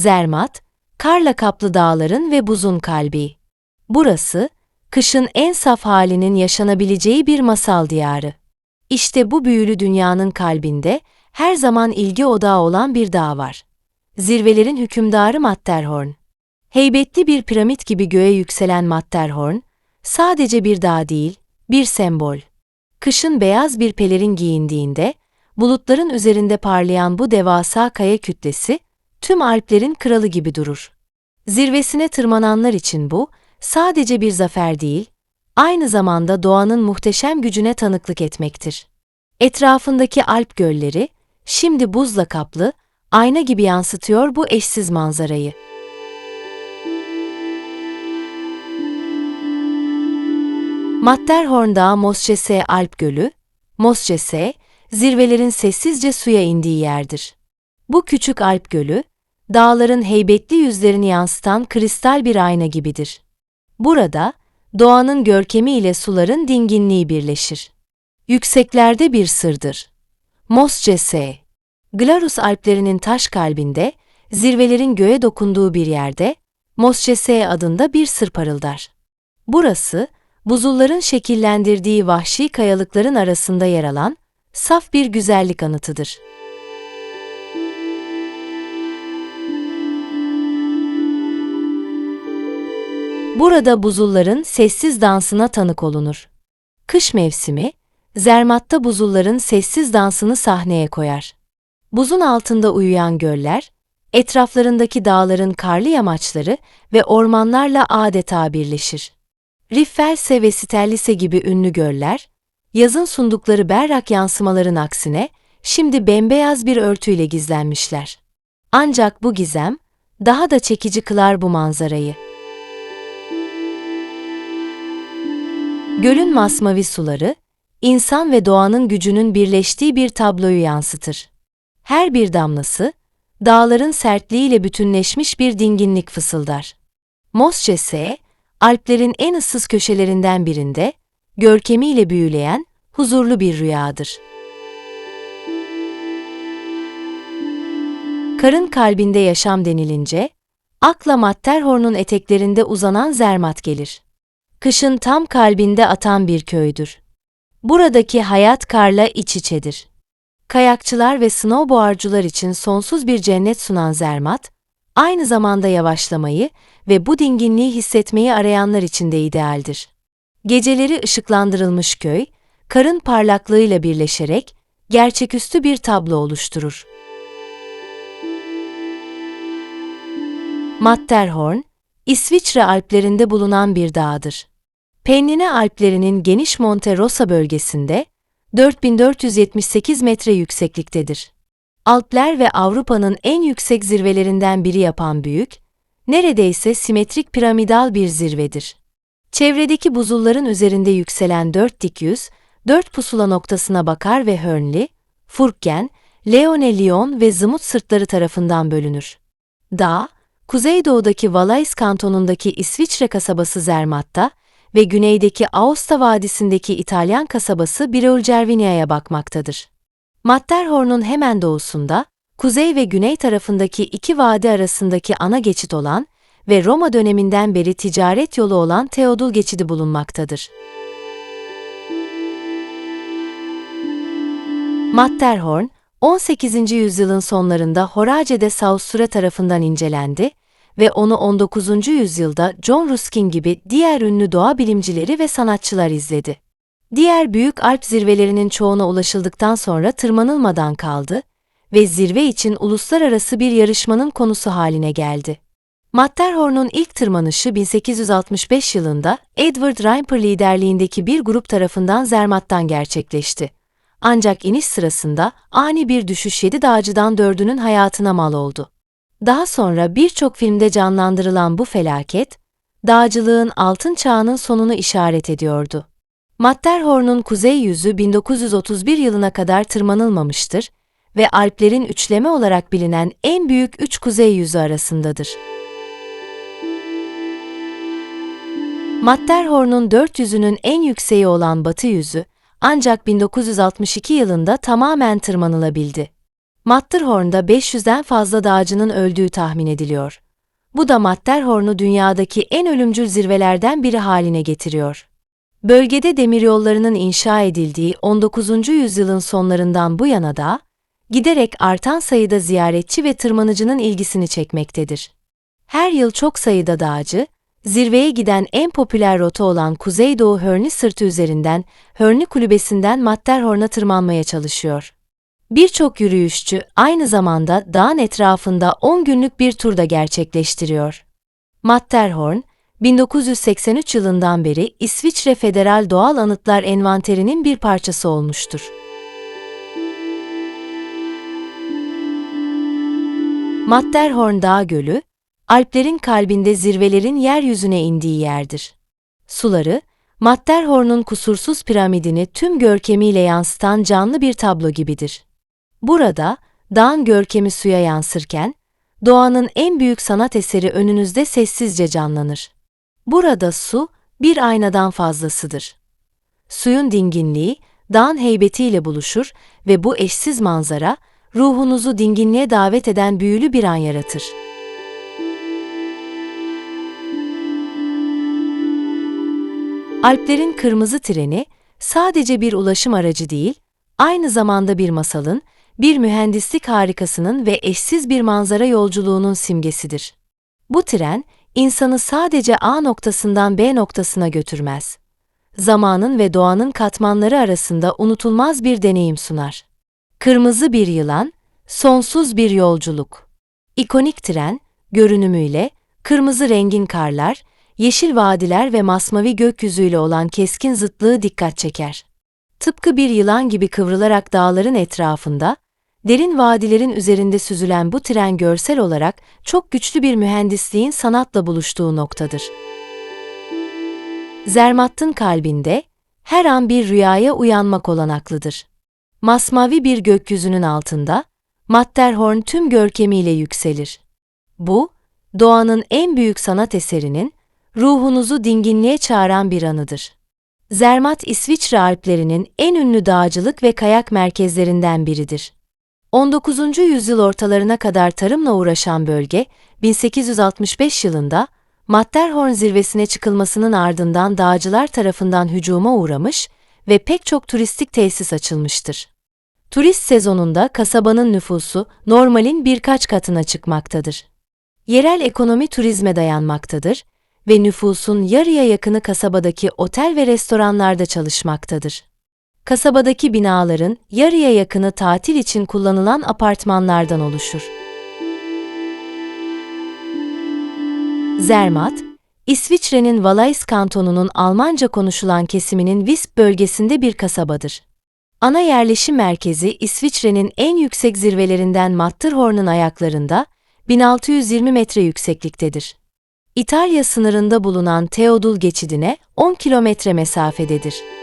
Zermatt, karla kaplı dağların ve buzun kalbi. Burası, kışın en saf halinin yaşanabileceği bir masal diyarı. İşte bu büyülü dünyanın kalbinde her zaman ilgi odağı olan bir dağ var. Zirvelerin hükümdarı Matterhorn. Heybetli bir piramit gibi göğe yükselen Matterhorn, sadece bir dağ değil, bir sembol. Kışın beyaz bir pelerin giyindiğinde, bulutların üzerinde parlayan bu devasa kaya kütlesi, tüm Alplerin kralı gibi durur. Zirvesine tırmananlar için bu, sadece bir zafer değil, aynı zamanda doğanın muhteşem gücüne tanıklık etmektir. Etrafındaki Alp gölleri, şimdi buzla kaplı, ayna gibi yansıtıyor bu eşsiz manzarayı. Matterhorn Dağı Moschese Alp Gölü, Moschese, zirvelerin sessizce suya indiği yerdir. Bu küçük Alp Gölü, dağların heybetli yüzlerini yansıtan kristal bir ayna gibidir. Burada, doğanın görkemi ile suların dinginliği birleşir. Yükseklerde bir sırdır. Moschese, Glarus Alplerinin taş kalbinde, zirvelerin göğe dokunduğu bir yerde, Moschese adında bir sır parıldar. Burası, buzulların şekillendirdiği vahşi kayalıkların arasında yer alan, saf bir güzellik anıtıdır. Burada buzulların sessiz dansına tanık olunur. Kış mevsimi, Zermatt'ta buzulların sessiz dansını sahneye koyar. Buzun altında uyuyan göller, etraflarındaki dağların karlı yamaçları ve ormanlarla adeta birleşir. Riffelse ve Sterlise gibi ünlü göller, yazın sundukları berrak yansımaların aksine şimdi bembeyaz bir örtüyle gizlenmişler. Ancak bu gizem daha da çekici kılar bu manzarayı. Gölün masmavi suları, insan ve doğanın gücünün birleştiği bir tabloyu yansıtır. Her bir damlası, dağların sertliğiyle bütünleşmiş bir dinginlik fısıldar. Moschese, Alplerin en ıssız köşelerinden birinde, görkemiyle büyüleyen, huzurlu bir rüyadır. Karın kalbinde yaşam denilince, akla Matterhorn'un eteklerinde uzanan Zermatt gelir. Kışın tam kalbinde atan bir köydür. Buradaki hayat karla iç içedir. Kayakçılar ve snowboardcular için sonsuz bir cennet sunan Zermatt, aynı zamanda yavaşlamayı ve bu dinginliği hissetmeyi arayanlar için de idealdir. Geceleri ışıklandırılmış köy, karın parlaklığıyla birleşerek gerçeküstü bir tablo oluşturur. Matterhorn, İsviçre Alplerinde bulunan bir dağdır. Pennine Alplerinin geniş Monte Rosa bölgesinde 4478 metre yüksekliktedir. Alpler ve Avrupa'nın en yüksek zirvelerinden biri yapan büyük, neredeyse simetrik piramidal bir zirvedir. Çevredeki buzulların üzerinde yükselen dört dik yüz, dört pusula noktasına bakar ve Hörnli, Furken, Leone Lyon ve Zımut sırtları tarafından bölünür. Dağ, kuzeydoğudaki Valais kantonundaki İsviçre kasabası Zermatt'ta ve güneydeki Aosta Vadisi'ndeki İtalyan kasabası Birolcervinia'ya bakmaktadır. Matterhorn'un hemen doğusunda, kuzey ve güney tarafındaki iki vadi arasındaki ana geçit olan ve Roma döneminden beri ticaret yolu olan Teodul geçidi bulunmaktadır. Matterhorn, 18. yüzyılın sonlarında Horace Saussure tarafından incelendi ve onu 19. yüzyılda John Ruskin gibi diğer ünlü doğa bilimcileri ve sanatçılar izledi. Diğer büyük Alp zirvelerinin çoğuna ulaşıldıktan sonra tırmanılmadan kaldı ve zirve için uluslararası bir yarışmanın konusu haline geldi. Matterhorn'un ilk tırmanışı 1865 yılında Edward Rhymper liderliğindeki bir grup tarafından Zermatt'tan gerçekleşti. Ancak iniş sırasında ani bir düşüş yedi dağcıdan dördünün hayatına mal oldu. Daha sonra birçok filmde canlandırılan bu felaket, dağcılığın altın çağının sonunu işaret ediyordu. Matterhorn'un kuzey yüzü 1931 yılına kadar tırmanılmamıştır ve Alplerin üçleme olarak bilinen en büyük üç kuzey yüzü arasındadır. Matterhorn'un dört yüzünün en yükseği olan batı yüzü, ancak 1962 yılında tamamen tırmanılabildi. Matterhorn'da 500'den fazla dağcının öldüğü tahmin ediliyor. Bu da Matterhorn'u dünyadaki en ölümcül zirvelerden biri haline getiriyor. Bölgede demiryollarının inşa edildiği 19. yüzyılın sonlarından bu yana da, giderek artan sayıda ziyaretçi ve tırmanıcının ilgisini çekmektedir. Her yıl çok sayıda dağcı, zirveye giden en popüler rota olan Kuzeydoğu Hörni sırtı üzerinden Hörni Kulübesi'nden Matterhorn'a tırmanmaya çalışıyor. Birçok yürüyüşçü aynı zamanda dağın etrafında 10 günlük bir turda gerçekleştiriyor. Matterhorn, 1983 yılından beri İsviçre Federal Doğal Anıtlar Envanteri'nin bir parçası olmuştur. Matterhorn Dağ Gölü, Alplerin kalbinde zirvelerin yeryüzüne indiği yerdir. Suları, Matterhorn'un kusursuz piramidini tüm görkemiyle yansıtan canlı bir tablo gibidir. Burada, dağın görkemi suya yansırken, doğanın en büyük sanat eseri önünüzde sessizce canlanır. Burada su, bir aynadan fazlasıdır. Suyun dinginliği, dağın heybetiyle buluşur ve bu eşsiz manzara, ruhunuzu dinginliğe davet eden büyülü bir an yaratır. Alplerin kırmızı treni sadece bir ulaşım aracı değil, aynı zamanda bir masalın, bir mühendislik harikasının ve eşsiz bir manzara yolculuğunun simgesidir. Bu tren, insanı sadece A noktasından B noktasına götürmez. Zamanın ve doğanın katmanları arasında unutulmaz bir deneyim sunar. Kırmızı bir yılan, sonsuz bir yolculuk. İkonik tren, görünümüyle, kırmızı rengin karlar, yeşil vadiler ve masmavi gökyüzüyle olan keskin zıtlığı dikkat çeker. Tıpkı bir yılan gibi kıvrılarak dağların etrafında, derin vadilerin üzerinde süzülen bu tren görsel olarak çok güçlü bir mühendisliğin sanatla buluştuğu noktadır. Zermatt'ın kalbinde her an bir rüyaya uyanmak olanaklıdır. Masmavi bir gökyüzünün altında, Matterhorn tüm görkemiyle yükselir. Bu, doğanın en büyük sanat eserinin, ruhunuzu dinginliğe çağıran bir anıdır. Zermatt, İsviçre Alplerinin en ünlü dağcılık ve kayak merkezlerinden biridir. 19. yüzyıl ortalarına kadar tarımla uğraşan bölge, 1865 yılında Matterhorn zirvesine çıkılmasının ardından dağcılar tarafından hücuma uğramış ve pek çok turistik tesis açılmıştır. Turist sezonunda kasabanın nüfusu normalin birkaç katına çıkmaktadır. Yerel ekonomi turizme dayanmaktadır ve nüfusun yarıya yakını kasabadaki otel ve restoranlarda çalışmaktadır. Kasabadaki binaların yarıya yakını tatil için kullanılan apartmanlardan oluşur. Zermatt, İsviçre'nin Valais kantonunun Almanca konuşulan kesiminin Visp bölgesinde bir kasabadır. Ana yerleşim merkezi İsviçre'nin en yüksek zirvelerinden Matterhorn'un ayaklarında 1620 metre yüksekliktedir. İtalya sınırında bulunan Teodul geçidine 10 kilometre mesafededir.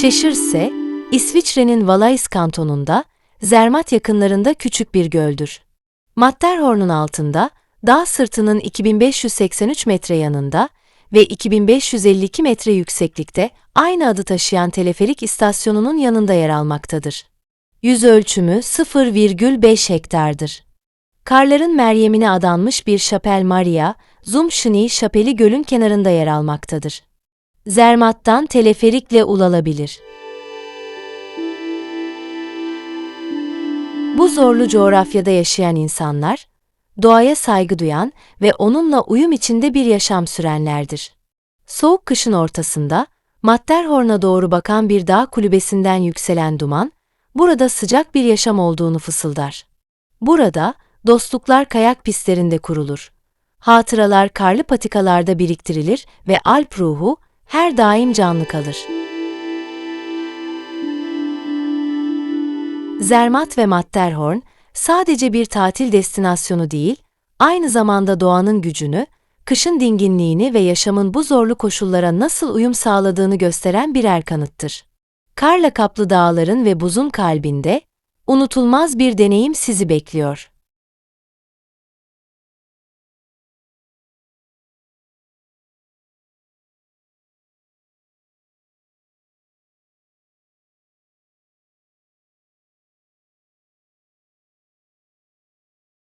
Şeşirse, İsviçre'nin Valais kantonunda, Zermatt yakınlarında küçük bir göldür. Matterhorn'un altında, dağ sırtının 2583 metre yanında ve 2552 metre yükseklikte aynı adı taşıyan teleferik istasyonunun yanında yer almaktadır. Yüz ölçümü 0,5 hektardır. Karların Meryem'ine adanmış bir Şapel Maria, Zumşni Şapeli gölün kenarında yer almaktadır. Zermatt'tan teleferikle ulaşılabilir. Bu zorlu coğrafyada yaşayan insanlar, doğaya saygı duyan ve onunla uyum içinde bir yaşam sürenlerdir. Soğuk kışın ortasında, Matterhorn'a doğru bakan bir dağ kulübesinden yükselen duman, burada sıcak bir yaşam olduğunu fısıldar. Burada, dostluklar kayak pistlerinde kurulur. Hatıralar karlı patikalarda biriktirilir ve Alp ruhu her daim canlı kalır. Zermatt ve Matterhorn sadece bir tatil destinasyonu değil, aynı zamanda doğanın gücünü, kışın dinginliğini ve yaşamın bu zorlu koşullara nasıl uyum sağladığını gösteren birer kanıttır. Karla kaplı dağların ve buzun kalbinde, unutulmaz bir deneyim sizi bekliyor.